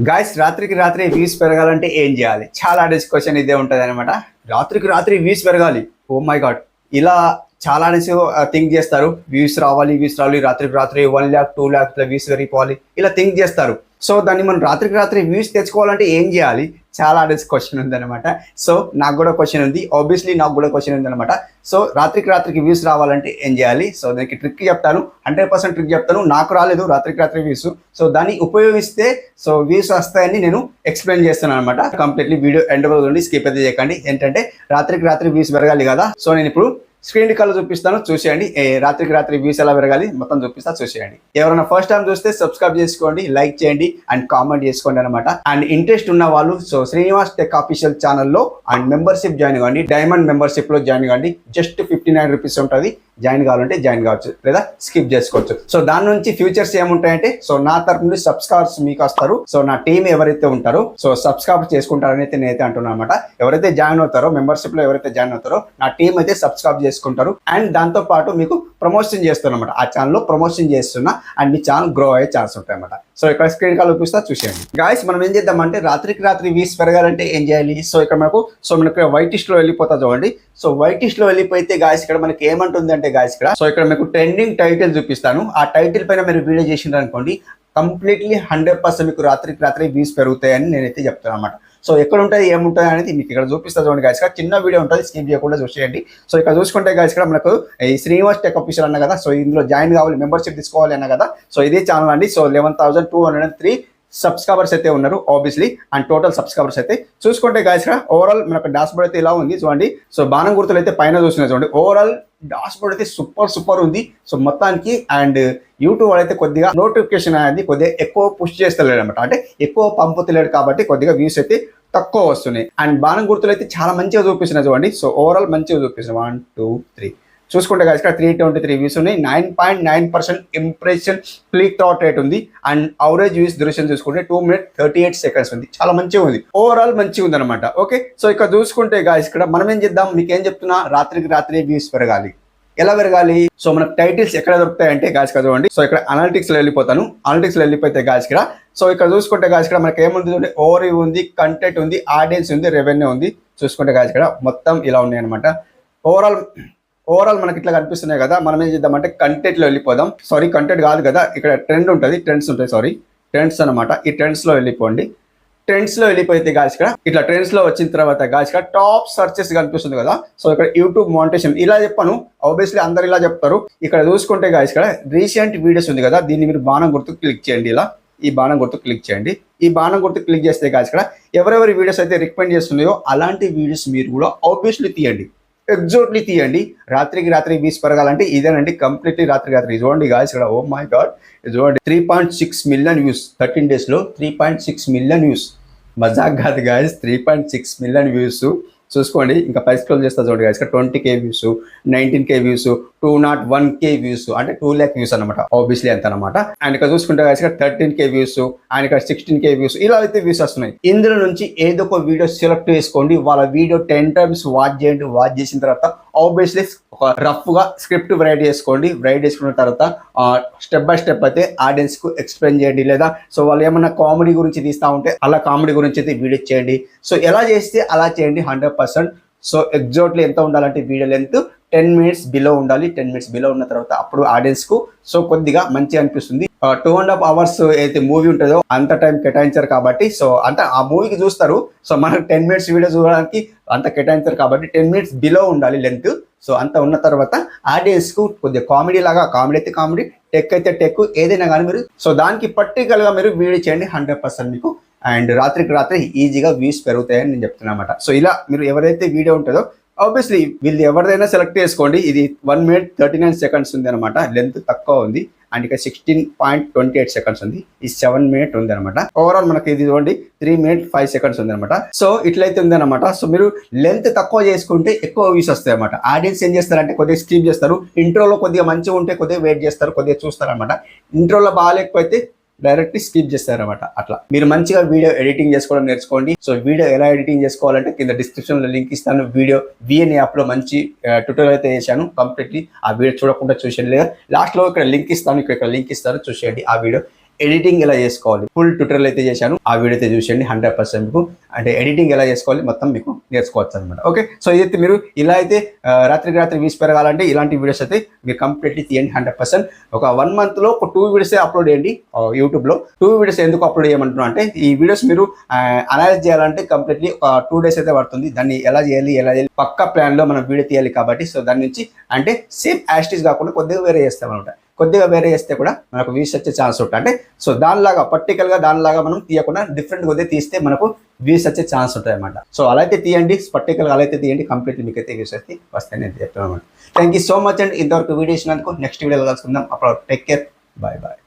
Guys రాత్రికి రాత్రి views పెరగాలంటే ఏం చేయాలి? చాలా డిస్కషన్ ఇదే ఉంటుంది అనమాట రాత్రికి రాత్రి వ్యూస్ పెరగాలి. ఓ మై గాడ్ ఇలా చాలా అనేసి uh, థింక్ చేస్తారు. వ్యూస్ రావాలి వ్యూస్ రావాలి రాత్రికి రాత్రి one lakh two lakh views పెరిగిపోవాలి. ఇలా థింక్ చేస్తారు. సో దాన్ని మనం రాత్రికి రాత్రి వ్యూస్ తెచ్చుకోవాలంటే ఏం చేయాలి? చాలా డేస్ క్వశ్చన్ ఉందన్నమాట. సో నాకు కూడా క్వశ్చన్ ఉంది. ఆబ్వియస్లీ నాకు కూడా క్వశ్చన్ ఉంది అనమాట సో రాత్రికి రాత్రికి వ్యూస్ రావాలంటే ఏం చేయాలి? సో దానికి ట్రిక్ చెప్తాను. హండ్రెడ్ పర్సెంట్ ట్రిక్ చెప్తాను. నాకు రాలేదు రాత్రికి రాత్రి వ్యూస్ సో దాన్ని ఉపయోగిస్తే సో వ్యూస్ వస్తాయని నేను ఎక్స్ప్లెయిన్ చేస్తున్నాను అనమాట కంప్లీట్లీ వీడియో ఎండ్ నుండి స్కిప్ అయితే చేయకండి. ఏంటంటే రాత్రికి రాత్రి వ్యూస్ పెరగాలి కదా. సో నేను ఇప్పుడు స్క్రీన్ కలర్ చూపిస్తాను చూసేయండి. రాత్రికి రాత్రి వ్యూస్ ఎలా పెరగాలి మొత్తం చూపిస్తా చూసేయండి. ఎవరైనా ఫస్ట్ టైం చూస్తే సబ్స్క్రైబ్ చేసుకోండి లైక్ చేయండి అండ్ కామెంట్ చేసుకోండి అనమాట అండ్ ఇంట్రెస్ట్ ఉన్న వాళ్ళు సో శ్రీనివాస్ టెక్ అఫీషియల్ ఛానల్లో అండ్ మెంబర్షిప్ జాయిన్ కావండి డైమండ్ మెంబర్షిప్లో జాయిన్ కావండి జస్ట్ ఫిఫ్టీ నైన్ రూపీస్ ఉంటుంది. జాయిన్ కావాలంటే జాయిన్ కావచ్చు లేదా స్కిప్ చేసుకోవచ్చు. సో దాని నుంచి ఫ్యూచర్స్ ఏముంటాయంటే సో నా తరపు నుండి సబ్స్క్రైబర్స్ మీకు వస్తారు. సో నా టీం ఎవరైతే ఉంటారో సో సబ్స్క్రైబ్ చేసుకుంటారని అయితే నేనైతే అంటున్నాను అనమాట ఎవరైతే జాయిన్ అవుతారో మెంబర్షిప్లో ఎవరైతే జాయిన్ అవుతారో నా టీం అయితే సబ్స్క్రైబ్ చేసుకుంటారు. అండ్ దాంతో పాటు మీకు ప్రమోషన్ చేస్తాను అనమాట ఆ ఛానల్లో ప్రమోషన్ చేస్తున్నా అండ్ మీ ఛానల్ గ్రో అయ్యే ఛాన్స్ ఉంటాయి అనమాట సో ఇక్కడ స్క్రీన్ కాల్ చూపిస్తా చూసేయండి. గాయస్ మనం ఏం చేద్దామంటే రాత్రికి రాత్రి వీస్ పెరగాలంటే ఏం చేయాలి? సో ఇక్కడ మనకు సో మనకు వైటిష్లో వెళ్ళిపోతా చూడండి. సో వైటిష్లో వెళ్ళిపోయితే గాయస్ ఇక్కడ మనకి ఏమంటుంది అంటే గాయస్ ఇక్కడ సో ఇక్కడ మీకు ట్రెండింగ్ టైటిల్ చూపిస్తాను. ఆ టైటిల్ పైన మీరు వీడియో చేసిండ్రు అనుకోండి కంప్లీట్లీ హండ్రెడ్ పర్సెంట్ మీకు రాత్రికి రాత్రి వ్యూస్ పెరుగుతాయని నేనైతే చెప్తాను అనమాట సో ఎక్కడ ఉంటుంది ఏముంటుంది అనేది మీకు ఇక్కడ చూపిస్తా చూడండి గాయస్ చిన్న వీడియో ఉంటుంది స్కిప్ చేయకుండా చూసేయండి. సో ఇక్కడ చూసుకుంటే గాయస్ ఇక్కడ మనకు ఈ శ్రీనివాస్ టెక్ ఆఫీసర్ అన్న కదా సో ఇందులో జాయిన్ కావాలి మెంబర్షిప్ తీసుకోవాలి అన్న కదా. సో ఇదే ఛానల్ అండి. So eleven thousand two hundred and three subscribers అయితే ఉన్నారు ఆబ్వియస్లీ అండ్ టోటల్ సబ్స్క్రైబర్స్ అయితే చూసుకుంటే గాయస్ ఇక్కడ ఓవరాల్ మనకు డాష్ బోర్డ్ అయితే ఇలా ఉంది చూడండి. సో బాణం గుర్తులు అయితే పైన చూస్తున్నారు చూడండి. ఓవరాల్ డాష్ బోర్డ్ అయితే సూపర్ సూపర్ ఉంది. సో మొత్తానికి అండ్ యూట్యూబ్ అయితే కొద్దిగా నోటిఫికేషన్ అనేది కొద్దిగా ఎక్కువ పుష్ చేస్తలేడు అనమాట అంటే ఎక్కువ పంపుతలేడు కాబట్టి కొద్దిగా వ్యూస్ అయితే తక్కువ వస్తున్నాయి. అండ్ బాణం గుర్తులు అయితే చాలా మంచిగా చూపిస్తున్నాయి చూడండి. సో ఓవరాల్ మంచిగా చూపిస్తున్నాయి. వన్ టూ త్రీ చూసుకుంటే కలిసి ఇక్కడ త్రీ ట్వంటీ త్రీ వ్యూస్ ఉన్నాయి. Nine point nine percent impression click through rate ఉంది. అండ్ అవరేజ్ వ్యూస్ డ్యూరేషన్ చూసుకుంటే two minute thirty eight seconds ఉంది. చాలా మంచిగా ఉంది. ఓవరాల్ మంచిగా ఉంది అనమాట ఓకే సో ఇక్కడ చూసుకుంటే గాయస్ ఇక్కడ మనం ఏం చేద్దాం? మీకు ఏం చెప్తున్నా? రాత్రికి రాత్రి వ్యూస్ పెరగాలి. ఎలా పెరగాలి? సో మనకు టైటిల్స్ ఎక్కడ దొరుకుతాయంటే గాయస్ చూడండి. సో ఇక్కడ అనాలిటిక్స్లో వెళ్ళిపోతాను. అనాలిటిక్స్లో వెళ్ళిపోతే గాయస్ ఇక్కడ. సో ఇక్కడ చూసుకుంటే గాయస్ ఇక్కడ మనకి ఏముంది చూడండి? ఓవర్ ఉంది కంటెంట్ ఉంది ఆడియన్స్ ఉంది రెవెన్యూ ఉంది. చూసుకుంటే గాయస్ ఇక్కడ మొత్తం ఇలా ఉన్నాయి అనమాట ఓవరాల్ ఓవరాల్ మనకి ఇట్లా కనిపిస్తున్నాయి కదా మనం ఏం చేద్దామంటే కంటెంట్లో వెళ్ళిపోదాం. సారీ కంటెంట్ కాదు కదా ఇక్కడ ట్రెండ్ ఉంటుంది ట్రెండ్స్ ఉంటాయి సారీ ట్రెండ్స్ అనమాట ఈ ట్రెండ్స్లో వెళ్ళిపోండి. ట్రెండ్స్లో వెళ్ళిపోతే గాయస్ ఇక్కడ ఇట్లా ట్రెండ్స్లో వచ్చిన తర్వాత గాయస్ ఇక్కడ టాప్ సర్చెస్ కనిపిస్తుంది కదా. సో ఇక్కడ యూట్యూబ్ మోనిటేషన్ ఇలా చెప్పాను. ఆబ్వియస్లీ అందరు ఇలా చెప్తారు. ఇక్కడ చూసుకుంటే గాయస్ ఇక్కడ రీసెంట్ వీడియోస్ ఉంది కదా దీన్ని మీరు బాణం గుర్తు క్లిక్ చేయండి ఇలా. ఈ బాణం గుర్తు క్లిక్ చేయండి. ఈ బాణం గుర్తు క్లిక్ చేస్తే గాయస్ ఇక్కడ ఎవరెవరి వీడియోస్ అయితే రికమెండ్ చేస్తున్నాయో అలాంటి వీడియోస్ మీరు కూడా ఆబ్వియస్లీ తీయండి. ఎగ్జాక్ట్లీ తీయండి. రాత్రికి రాత్రి వీస్ పెరగాలంటే ఇదేనండి కంప్లీట్లీ రాత్రి రాత్రి. చూడండి గాయస్ ఇక్కడ ఓ మై గాడ్ చూడండి three point six million views thirteen డేస్లో three point six million views మజాక్ కాదు guys three point six million views చూసుకోండి ఇంకా పై స్క్రోల్ చేస్తా చూడండి గాయస్ ఇక్కడ twenty K views nineteen K views two nought one K views అంటే టూ ల్యాక్ వ్యూస్ అనమాట ఆబ్వియస్లీ అంత అనమాట అండ్ ఇక్కడ చూసుకుంటే guys ఇక్కడ థర్టీన్ కే వ్యూస్ అండ్ ఇక్కడ సిక్స్టీన్ కే వ్యూస్ ఇలా అయితే వ్యూస్ వస్తున్నాయి. ఇందులో నుంచి ఏదో ఒక వీడియో సెలెక్ట్ చేసుకోండి వాళ్ళ వీడియో టెన్ టైమ్స్ వాచ్ చేయండి వాచ్ చేసిన తర్వాత ఆబ్వియస్లీ ఒక రఫ్గా స్క్రిప్ట్ వ్రైట్ చేసుకోండి. వ్రైట్ చేసుకున్న తర్వాత స్టెప్ బై స్టెప్ అయితే ఆడియన్స్కు ఎక్స్ప్లెయిన్ చేయండి. లేదా సో వాళ్ళు ఏమన్నా కామెడీ గురించి తీస్తా ఉంటే అలా కామెడీ గురించి అయితే వీడియో చేయండి. సో ఎలా చేస్తే అలా చేయండి హండ్రెడ్ పర్సెంట్ సో ఎగ్జాక్ట్లీ ఎంత ఉండాలంటే video length ten minutes below ఉండాలి టెన్ మినిట్స్ బిలో ఉన్న తర్వాత అప్పుడు ఆడియన్స్కు సో కొద్దిగా మంచిగా అనిపిస్తుంది. టూ అండ్ హాఫ్ అవర్స్ అయితే మూవీ ఉంటుందో అంత టైం కేటాయించారు కాబట్టి సో అంత ఆ మూవీకి చూస్తారు సో మనకు టెన్ మినిట్స్ వీడియో చూడడానికి అంత కేటాయించారు కాబట్టి టెన్ మినిట్స్ బిలో ఉండాలి లెంత్ సో అంత ఉన్న తర్వాత ఆడియన్స్కు కొద్దిగా కామెడీ లాగా కామెడీ అయితే కామెడీ టెక్ అయితే టెక్ ఏదైనా కానీ మీరు సో దానికి పట్టికలుగా మీరు వీడియో చేయండి హండ్రెడ్ పర్సెంట్ మీకు. అండ్ రాత్రికి రాత్రి ఈజీగా వ్యూస్ పెరుగుతాయని నేను చెప్తున్నా సో ఇలా మీరు ఎవరైతే వీడియో ఉంటుందో ఆబ్వియస్లీ వీళ్ళు ఎవరిదైనా సెలెక్ట్ చేసుకోండి. ఇది one minute thirty nine seconds ఉంది అనమాట లెంత్ తక్కువ ఉంది. అండ్ ఇక sixteen point twenty eight seconds ఉంది. ఈ సెవెన్ మినిట్ ఉంది అనమాట ఓవరాల్ మనకి ఇది చూడండి త్రీ మినిట్ ఫైవ్ సెకండ్స్ ఉంది అనమాట సో ఇట్లయితే ఉంది అనమాట సో మీరు లెంత్ తక్కువ చేసుకుంటే ఎక్కువ వ్యూస్ వస్తాయి అనమాట ఆడియన్స్ ఏం చేస్తారంటే కొద్దిగా స్ట్రీమ్ చేస్తారు. ఇంట్రోలో కొద్దిగా మంచిగా ఉంటే కొద్దిగా వెయిట్ చేస్తారు కొద్దిగా చూస్తారు అనమాట ఇంట్రోలో బాగాలేకపోతే డైరెక్ట్ స్కిప్ చేస్తారనమాట అట్లా. మీరు మంచిగా వీడియో ఎడిటింగ్ చేసుకోవడం నేర్చుకోండి. సో వీడియో ఎలా ఎడిటింగ్ చేసుకోవాలంటే కింద డిస్క్రిప్షన్లో లింక్ ఇస్తాను. వీడియో విఎన్ యాప్లో మంచి ట్యూటోరియల్ అయితే చేశాను కంప్లీట్లీ. ఆ వీడియో చూడకుండా చూసేయండి. లేదా లాస్ట్లో ఇక్కడ లింక్ ఇస్తాను. ఇక్కడ లింక్ ఇస్తాను చూసేయండి ఆ వీడియో. ఎడిటింగ్ ఎలా చేసుకోవాలి? ఫుల్ ట్యూటోరియల్ అయితే చేశాను. ఆ వీడియో అయితే చూసేయండి హండ్రెడ్ పర్సెంట్ మీకు. అంటే ఎడిటింగ్ ఎలా చేసుకోవాలి? మొత్తం మీకు నేర్చుకోవచ్చు అనమాట ఓకే? సో ఇదైతే మీరు ఇలా అయితే రాత్రికి రాత్రి వీసి పెరగాలంటే ఇలాంటి వీడియోస్ అయితే మీరు కంప్లీట్లీ తీయండి హండ్రెడ్ పర్సెంట్. ఒక వన్ మంత్లో ఒక టూ వీడియోసే అప్లోడ్ చేయండి యూట్యూబ్లో. టూ వీడియోస్ ఎందుకు అప్లోడ్ చేయమంటున్నా అంటే ఈ వీడియోస్ మీరు అనలైజ్ చేయాలంటే కంప్లీట్లీ ఒక టూ డేస్ అయితే పడుతుంది. దాన్ని ఎలా చేయాలి ఎలా చేయాలి పక్క ప్లాన్లో మనం వీడియో తీయాలి కాబట్టి సో దాని నుంచి అంటే సేమ్ యాస్టీస్ కాకుండా కొద్దిగా వేరే చేస్తామన్నమాట. కొద్దిగా వేరే చేస్తే కూడా మనకు వ్యూస్ వచ్చే ఛాన్స్ ఉంటుంది. అంటే సో దానిలాగా పర్టికల్గా దానిలాగా మనం తీయకుండా డిఫరెంట్ కొద్దిగా తీస్తే మనకు వ్యూస్ వచ్చే ఛాన్స్ ఉంటుంది అనమాట సో అలా అయితే తీయండి పర్టికల్గా అలా అయితే తీయండి కంప్లీట్లీ మీకు అయితే వ్యూస్ అయితే వస్తాయి నేను చెప్తాను అనమాట థ్యాంక్ యూ సో మచ్ అండి ఇంతవరకు వీడియో ఇచ్చినందుకు నెక్స్ట్ వీడియోలో కలుసుకుందాం. అప్పుడు టేక్ కేర్ బాయ్ బాయ్